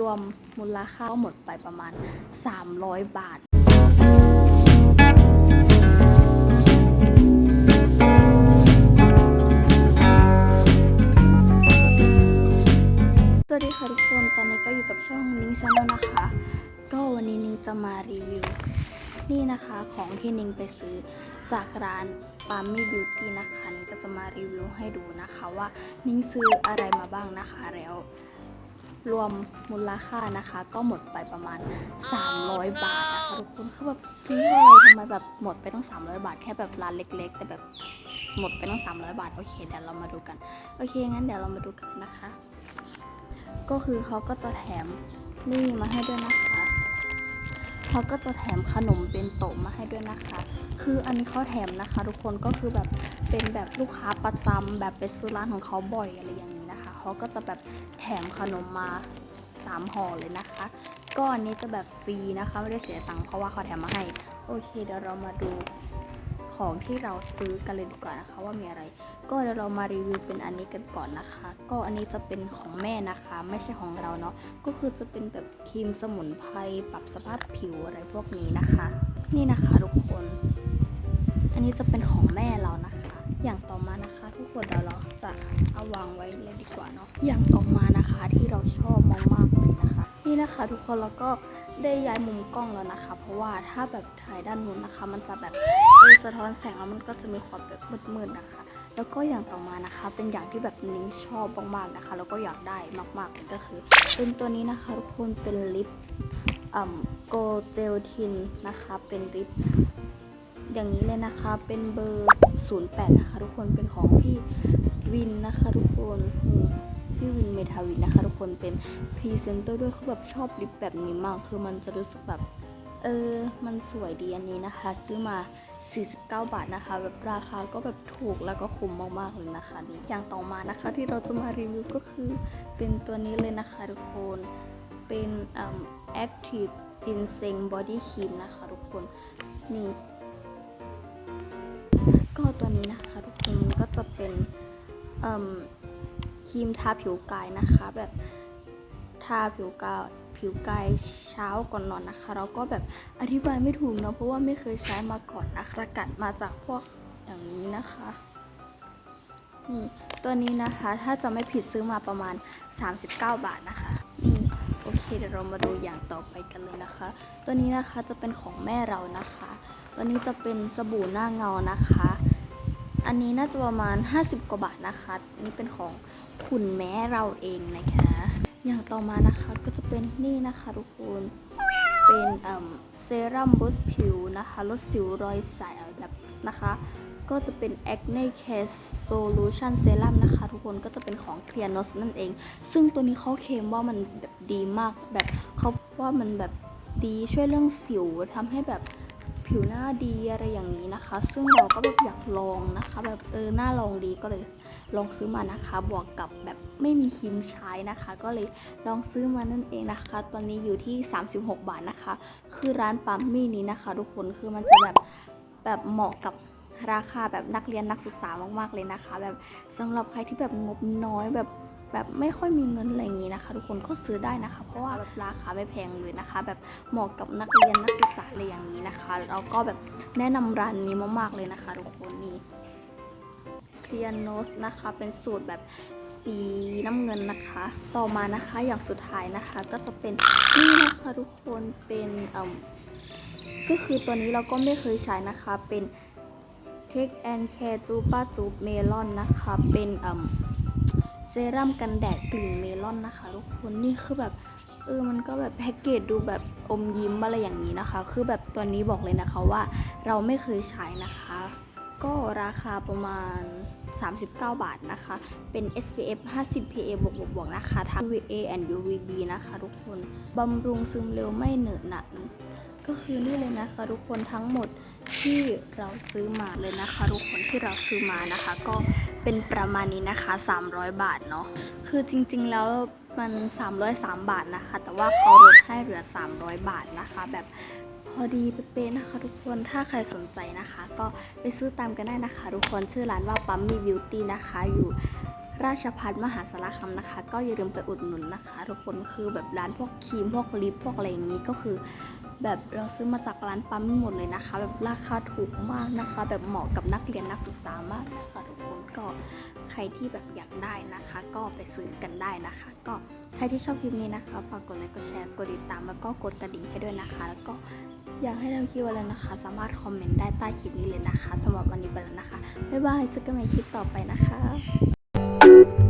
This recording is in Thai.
รวมมูลค่าหมดไปประมาณ 300 บาทสวัสดีค่ะทุกคน ตอนนี้ก็อยู่กับช่องนิ้งชาแนลนะคะ ก็วันนี้นิ้งจะมารีวิว นี่นะคะของที่นิ้งไปซื้อจากร้านปามี่บิวตี้นะคะ นิ้งก็จะมารีวิวให้ดูนะคะว่านิ้งซื้ออะไรมาบ้างนะคะแล้ว รวมมูลค่านะคะ ก็หมดไปประมาณ 300 บาทนะคะทุกคนคือแบบซื้ออะไรทำไมแบบหมดไปตั้ง 300 บาท แค่แบบร้านเล็ก ๆ แต่แบบหมดไปตั้ง 300 บาท โอเคเดี๋ยวเรามาดูกัน โอเค งั้นเดี๋ยวเรามาดูกันนะคะ ก็คือเขาก็จะแถมนี่มาให้ด้วยนะคะเขาก็จะแถมขนมเป็นโตะมาให้ด้วยนะคะ คืออันนี้เขาแถมนะคะ ทุกคนก็คือแบบเป็นแบบลูกค้าประจำแบบไปซื้อร้านของเขาบ่อยอะไรอย่างนี้ เขาก็จะแบบแถมขนมมาสามห่อเลยนะคะก็อันนี้จะแบบฟรีนะคะ ไม่ได้เสียตังค์เพราะว่าเขาแถมมาให้ โอเคเดี๋ยวเรามาดูของที่เราซื้อกันเลยดีกว่านะคะว่ามีอะไร ก็เดี๋ยวเรามารีวิวเป็นอันนี้กันก่อนนะคะ ก็อันนี้จะเป็นของแม่นะคะ ไม่ใช่ของเราเนาะก็คือจะเป็นแบบครีมสมุนไพรปรับสภาพผิวอะไรพวกนี้นะคะ นี่นะคะทุกคน อันนี้จะเป็นของแม่เรานะคะ อย่างต่อมานะคะทุกคนเดี๋ยวเราจะเอาวางไว้เลยดีกว่าเนาะอย่างต่อมานะคะที่เราชอบมากๆเลยนะคะ นี่นะคะทุกคนแล้วก็ได้ย้ายมุมกล้องแล้วนะคะ เพราะว่าถ้าแบบถ่ายด้านนู้นนะคะ มันจะแบบเออสะท้อนแสงแล้วมันก็จะมีความแบบมืดๆนะคะ แล้วก็อย่างต่อมานะคะ เป็นอย่างที่แบบนิ้งชอบมากๆนะคะ แล้วก็อยากได้มากๆเลยก็คือ เป็นตัวนี้นะคะทุกคนเป็นลิปอ่มโกเจลทินนะคะ เป็นลิป อย่างนี้เลยนะคะ เป็นเบอร์ 08 นะคะ ทุกคน เป็นของพี่วินนะคะทุกคนพี่วินเมทาวินนะคะทุกคน เป็นพรีเซนเตอร์ด้วยคือแบบชอบลิปแบบนี้มาก คือมันจะรู้สึกแบบ เออ มันสวยดีอันนี้นะคะ ซื้อมา 49 บาทนะคะ แบบราคาก็แบบถูกแล้วก็คุ้มมากๆเลยนะคะนี่อย่างต่อมานะคะที่เราจะมารีวิวก็คือเป็นตัวนี้เลยนะคะทุกคน เป็นอ่า Active Ginseng Body Cream นะคะทุกคน นี่ ก็ตัวนี้นะคะทุกคนก็จะเป็นครีมทาผิวกายนะคะ แบบทาผิวกายผิวกายเช้าก่อนนอนนะคะ เราก็แบบอธิบายไม่ถูกเนาะเพราะว่าไม่เคยใช้มาก่อนนะคะสกัดมาจากพวกอย่างนี้นะคะนี่ตัวนี้นะคะถ้าจะไม่ผิดซื้อมาประมาณ 39 บาทนะคะนี่โอเคเดี๋ยวเรามาดูอย่างต่อไปกันเลยนะคะ ตัวนี้นะคะจะเป็นของแม่เรานะคะ ตัวนี้จะเป็นสบู่หน้าเงานะคะ อันนี้น่าจะประมาณ 50 กว่าบาทนะคะนนี้เป็นของคุณแม่เราเองนะคะ อย่างต่อมานะคะก็จะเป็นนี่นะคะทุกคน เป็นเอ่อเซรั่มบูสต์ผิวนะคะ ลดสิวรอยใสแบบนะคะ ก็จะเป็น Acne Care Solution Serum นะคะ ทุกคนก็จะเป็นของ c l e a r n o s นั่นเอง ซึ่งตัวนี้เขาเคลมว่ามันแบบดีมากแบบเขาว่ามันแบบดีช่วยเรื่องสิวทำให้แบบ ผิวหน้าดีอะไรอย่างนี้นะคะ ซึ่งเราก็แบบอยากลองนะคะ แบบเออหน้าลองดีก็เลยลองซื้อมานะคะ บวกกับแบบไม่มีครีมใช้นะคะ ก็เลยลองซื้อมานั่นเองนะคะ ตอนนี้อยู่ที่ 36 บาทนะคะ คือร้านปั๊มมี่นี้นะคะ ทุกคนคือมันจะแบบแบบเหมาะกับราคาแบบนักเรียนนักศึกษามากๆเลยนะคะ แบบสำหรับใครที่แบบงบน้อยแบบ แบบไม่ค่อยมีเงินอะไรอย่างนี้นะคะ ทุกคนก็ซื้อได้นะคะ เพราะว่าแบบราคาไม่แพงเลยนะคะ แบบเหมาะกับนักเรียนนักศึกษาอะไรอย่างนี้นะคะแล้วก็แบบแนะนำร้านนี้มากๆเลยนะคะ ทุกคนนี่เคลียร์โนสนะคะเป็นสูตรแบบสีน้ำเงินนะคะ ต่อมานะคะอย่างสุดท้ายนะคะ ก็จะเป็นนี่นะคะทุกคนเป็นเอ่มก็คือตัวนี้เราก็ไม่เคยใช้นะคะเป็น Take and Care จูป้าจูบเมลอนนะคะ เป็นเอ่ม เซรั่มกันแดดกลิ่นเมลอนนะคะทุกคนนี่คือแบบเออมันก็แบบแพ็กเกจดูแบบอมยิ้มอะไรอย่างนี้นะคะ คือแบบตัวนี้บอกเลยนะคะว่าเราไม่เคยใช้นะคะ ก็ราคาประมาณ 39 บาทนะคะ เป็น SPF 50 PA บวกบวกบวกนะคะ ทั้ง UVA and UVB นะคะทุกคน บำรุงซึมเร็วไม่เหนอะหนะก็คือนี่เลยนะคะทุกคนทั้งหมดที่เราซื้อมาเลยนะคะ ทุกคนที่เราซื้อมานะคะ ก็ เป็นประมาณนี้นะคะ 300 บาทเนาะคือจริงๆแล้วมัน 303 บาทนะคะ แต่ว่าเขาลดให้เหลือ 300 บาทนะคะ แบบพอดีเป๊ะๆนะคะ ทุกคนถ้าใครสนใจนะคะ ก็ไปซื้อตามกันได้นะคะ ทุกคนชื่อร้านว่าปั๊มมีบิวตี้นะคะอยู่ราชพัฒมหาสารคามนะคะ ก็อย่าลืมไปอุดหนุนนะคะ ทุกคนคือแบบร้านพวกครีมพวกลิปพวกอะไรอย่างนี้ก็คือ แบบเราซื้อมาจากร้านปั๊มหมดเลยนะคะ แบบราคาถูกมากนะคะ แบบเหมาะกับนักเรียนนักศึกษามากนะคะทุกคนก็ใครที่แบบอยากได้นะคะ ก็ไปซื้อกันได้นะคะ ก็ใครที่ชอบคลิปนี้นะคะฝากกดไลค์กดแชร์กดติดตาม แล้วก็กดกระดิ่งให้ด้วยนะคะ แล้วก็อยากให้ทำคลิปอะไรนะคะ สามารถคอมเมนต์ได้ใต้คลิปนี้เลยนะคะสำหรับวันนี้ไปแล้วนะคะบ๊ายบายเจอกันใหม่คลิปต่อไปนะคะ